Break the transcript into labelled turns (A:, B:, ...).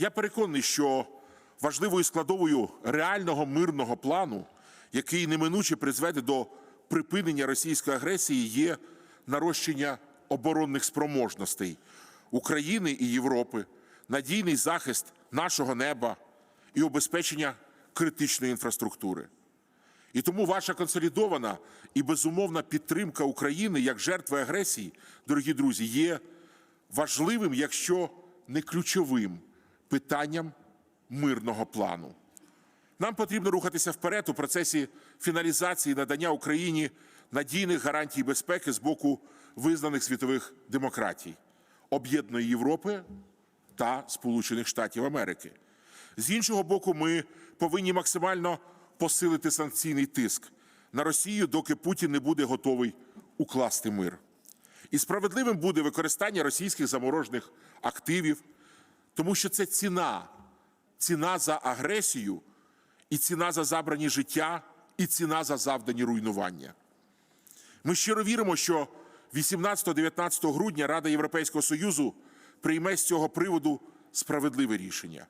A: Я переконаний, що важливою складовою реального мирного плану, який неминуче призведе до припинення російської агресії, є нарощення оборонних спроможностей України і Європи, надійний захист нашого неба і обезпечення критичної інфраструктури. І тому ваша консолідована і безумовна підтримка України як жертви агресії, дорогі друзі, є важливим, якщо не ключовим питанням мирного плану. Нам потрібно рухатися вперед у процесі фіналізації надання Україні надійних гарантій безпеки з боку визнаних світових демократій, об'єднаної Європи та Сполучених Штатів Америки. З іншого боку, ми повинні максимально посилити санкційний тиск на Росію, доки Путін не буде готовий укласти мир. І справедливим буде використання російських заморожених активів, тому що це ціна, ціна за агресію, і ціна за забрані життя, і ціна за завдані руйнування. Ми щиро віримо, що 18-19 грудня Рада Європейського Союзу прийме з цього приводу справедливе рішення.